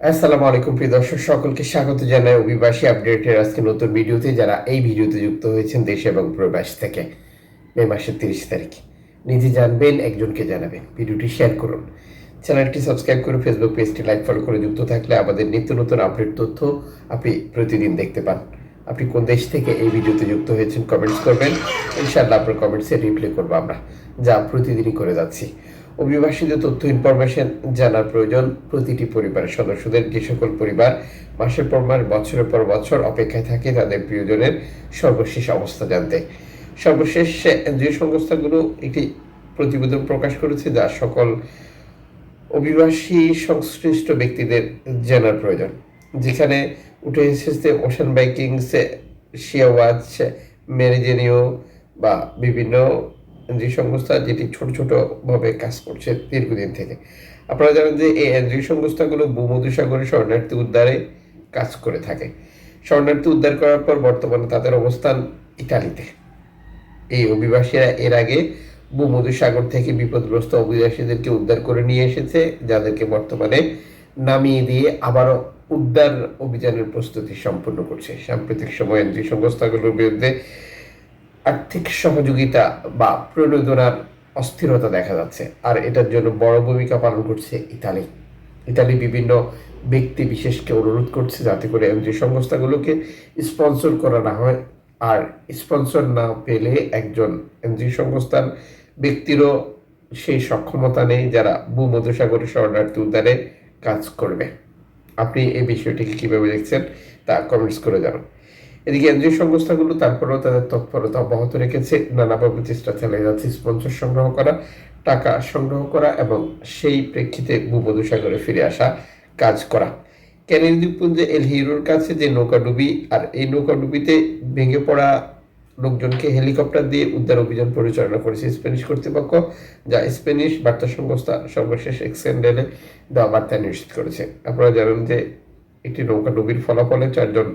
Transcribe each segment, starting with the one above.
আসসালামু আলাইকুম, প্রিয় দর্শক, সকলকে স্বাগত জানাই অভিবাসী আপডেটের আজকে নতুন ভিডিওতে যারা এই ভিডিওতে যুক্ত হয়েছেন দেশ এবং প্রবাস থেকে। মে মাসের তিরিশ তারিখ। নিজে জানবেন, একজনকে জানাবেন। ভিডিওটি শেয়ার করুন। চ্যানেলটি সাবস্ক্রাইব করে ফেসবুক পেজটি লাইক, ফলো করে যুক্ত থাকলে আমাদের নিত্য নতুন আপডেট তথ্য আপনি প্রতিদিন দেখতে পান। আপনি কোন দেশ থেকে এই ভিডিওতে যুক্ত হয়েছেন কমেন্টস করবেন। ইনশাআল্লাহ আপনার কমেন্টসে রিপ্লাই করব আমরা, যা প্রতিদিনই করে যাচ্ছি। অভিবাসীদের তথ্য ইনফরমেশন জানার প্রয়োজন প্রতিটি পরিবারের সদস্যদের, যে সকল পরিবার মাসের পর মাস, বছরের পর বছর অপেক্ষায় থাকে তাদের প্রিয়জনের সর্বশেষ অবস্থা জানতে। সর্বশেষ যে সংস্থাগুলো একটি প্রতিবেদন প্রকাশ করেছে, যা সকল অভিবাসী সংশ্লিষ্ট ব্যক্তিদের জানার প্রয়োজন, যেখানে উঠে ওশান বাইকিং শিয়া ওয়াচ ম্যানেজেরিও বা বিভিন্ন এনজিও সংস্থা যেটি ছোট ছোট ভাবে কাজ করছে দীর্ঘদিন থেকে। আপনারা জানেন যে এই এনজিও সংস্থাগুলো ভূমধুসাগরে শরণার্থী উদ্ধারে কাজ করে থাকে। শরণার্থী উদ্ধার করার পর বর্তমানে তাদের অবস্থান ইটালিতে এই অভিবাসীরা এর আগে ভূমধুসাগর থেকে বিপদগ্রস্ত অভিবাসীদেরকে উদ্ধার করে নিয়ে এসেছে, যাদেরকে বর্তমানে নামিয়ে দিয়ে আবারও উদ্ধার অভিযানের প্রস্তুতি সম্পন্ন করছে। সাম্প্রতিক সময়ে এনজিও সংস্থাগুলোর বিরুদ্ধে আর্থিক সহযোগিতা বা প্রণোদনার অস্থিরতা দেখা যাচ্ছে, আর এটার জন্য বড় ভূমিকা পালন করছে ইতালি। ইতালি বিভিন্ন ব্যক্তি বিশেষকে অনুরোধ করছে যাতে করে এনজিও সংস্থাগুলোকে স্পন্সর করা না হয়, আর স্পন্সর না পেলে একজন এনজিও সংস্থার ব্যক্তিরও সেই সক্ষমতা নেই যারা ভূমধ্যসাগরের শরণার্থী উদ্ধারে কাজ করবে। আপনি এই বিষয়টিকে কীভাবে দেখছেন তা কমেন্টস করে জানান। এদিকে এনজিও সংস্থাগুলো তারপরেও তাদের তৎপরতা অব্যাহত রেখেছে। নানাভাবে চেষ্টা চালিয়ে যাচ্ছে স্পন্সর সংগ্রহ করা, টাকা সংগ্রহ করা এবং সেই প্রেক্ষিতে ভূমধুসাগরে ফিরে আসা কাজ করা। ক্যানেডি দ্বীপপুঞ্জে এল হিরোর কাছে যে নৌকাডুবি আর এই নৌকাডুবিতে ভেঙে পড়া লোকজনকে হেলিকপ্টার দিয়ে উদ্ধার অভিযান পরিচালনা করেছে স্প্যানিশ কর্তৃপক্ষ, যা স্প্যানিশ বার্তা সংস্থা সর্বশেষ এক্সেন্ডেলে দেওয়া বার্তা নিশ্চিত করেছে। আপনারা জানেন যে একটি নৌকা ডুবির ফলাফলে চারজন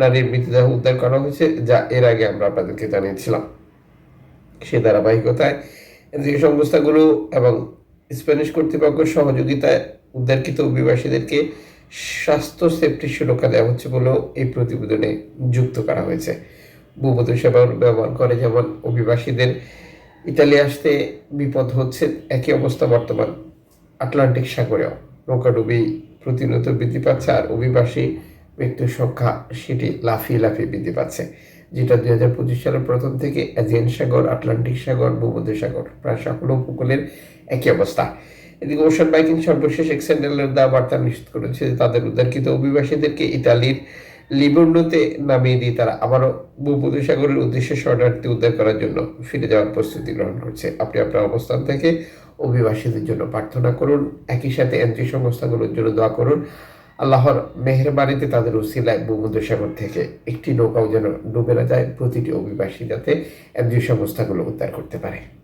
নারীর মৃতদেহ উদ্ধার করা হয়েছে, যা এর আগে আমরা আপনাদেরকে জানিয়েছিলাম। সে ধারাবাহিকতায় যে সংস্থাগুলো এবং স্প্যানিশ কর্তৃপক্ষের সহযোগিতায় উদ্ধারকৃত অভিবাসীদেরকে স্বাস্থ্য সেফটি সুরক্ষা দেওয়া হচ্ছে বলেও এই প্রতিবেদনে যুক্ত করা হয়েছে। ভূপতি সেবা ব্যবহার করে, যেমন অভিবাসীদের ইতালি আসতে বিপদ হচ্ছে, একই অবস্থা বর্তমান আটলান্টিক সাগরেও। নৌকাডুবি প্রতিনিয়ত বৃদ্ধি পাচ্ছে আর অভিবাসী মৃত্যুর সংখ্যা সেটি লাফিয়ে লাফিয়ে বৃদ্ধি পাচ্ছে, যেটা দুই হাজার পঁচিশ সালের প্রথম থেকে এজিয়ান সাগর, আটলান্টিক সাগর ভূমধ্য সাগর, প্রায় সকল উপকূলের একই অবস্থা। এদিকে ওশান বাইকিং সর্বশেষ এক্সেন্ডেলের দা বার্তা নিশ্চিত করেছে তাদের উদ্ধারকৃত অভিবাসীদেরকে ইতালির লিবর্নোতে নামিয়ে দিয়ে তারা আবারও ভূমধ্য সাগরের উদ্দেশ্যে শরণার্থী উদ্ধার করার জন্য ফিরে যাওয়ার প্রস্তুতি গ্রহণ করছে। আপনি আপনার অবস্থান থেকে অভিবাসীদের জন্য প্রার্থনা করুন, একই সাথে এনজিও সংস্থাগুলোর জন্য দোয়া করুন। আল্লাহর মেহরবানিতে তাদের উসিলায় ভূমধ্যসাগর থেকে একটি নৌকাও যেন ডুবে না যায়, প্রতিটি অভিবাসী যাতে এনজিও সংস্থাগুলো উদ্ধার করতে পারে।